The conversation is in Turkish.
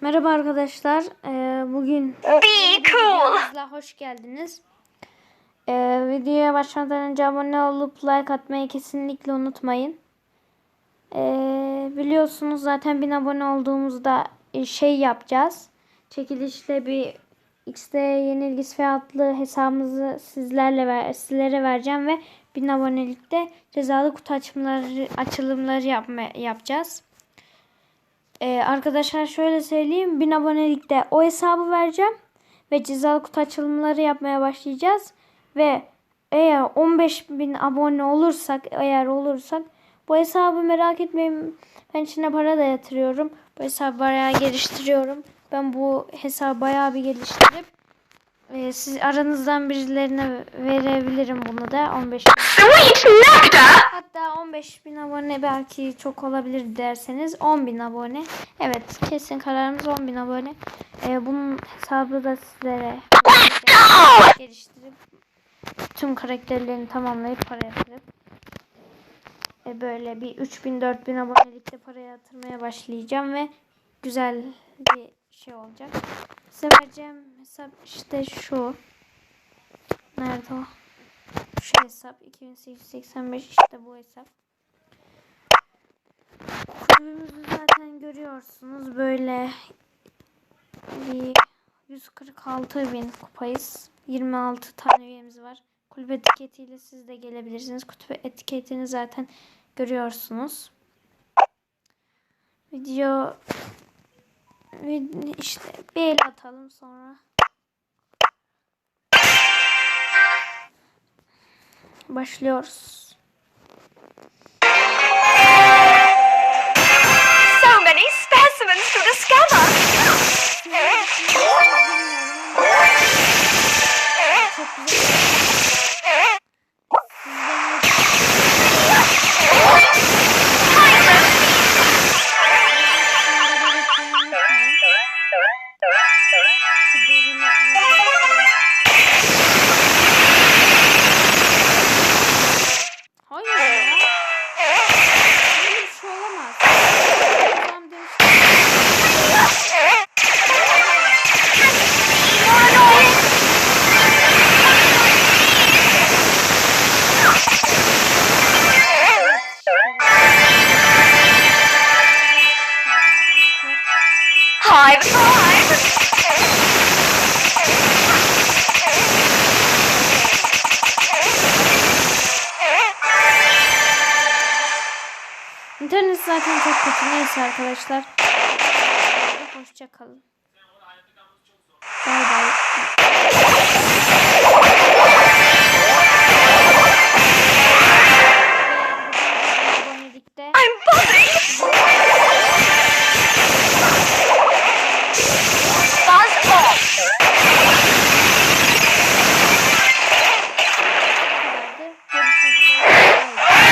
Merhaba arkadaşlar. Ee, bugün Be cool. hoş geldiniz. Ee, videoya başlamadan önce abone olup like atmayı kesinlikle unutmayın. Ee, biliyorsunuz zaten 1000 abone olduğumuzda e, şey yapacağız. Çekilişle bir X'de yenilgisi fiyatlı hesabımızı sizlerle ver, sizlere vereceğim ve 1000 abonelikte cezalı kutu açımları, açılımları yapma, yapacağız. Ee, arkadaşlar şöyle söyleyeyim. 1000 abonelikte o hesabı vereceğim. Ve cezalı kutu açılımları yapmaya başlayacağız. Ve eğer 15.000 abone olursak eğer olursak bu hesabı merak etmeyin. Ben içine para da yatırıyorum. Bu hesabı bayağı geliştiriyorum. Ben bu hesabı bayağı bir geliştirip e, siz aranızdan birilerine verebilirim bunu da 15 Sweet nectar. Hatta 15 bin abone belki çok olabilir derseniz 10 bin abone. Evet kesin kararımız 10 bin abone. Ee, bunun hesabı da sizlere geliştirip tüm karakterlerini tamamlayıp para yatırıp e, böyle bir 3000 4000 abonelikte para yatırmaya başlayacağım ve güzel bir şey olacak. Size vereceğim hesap işte şu. Nerede o? Şu hesap 2885 işte bu hesap. Kulübümüzü zaten görüyorsunuz böyle bir 146 bin kupayız. 26 tane üyemiz var. Kulüp etiketiyle siz de gelebilirsiniz. Kulüp etiketini zaten görüyorsunuz. Video vid- işte bir el atalım sonra. Başlıyoruz. So many specimens to discover. Çok güzel. five, five. İnternet zaten çok kötü neyse arkadaşlar. Hoşçakalın. Bay bay. I'm bothering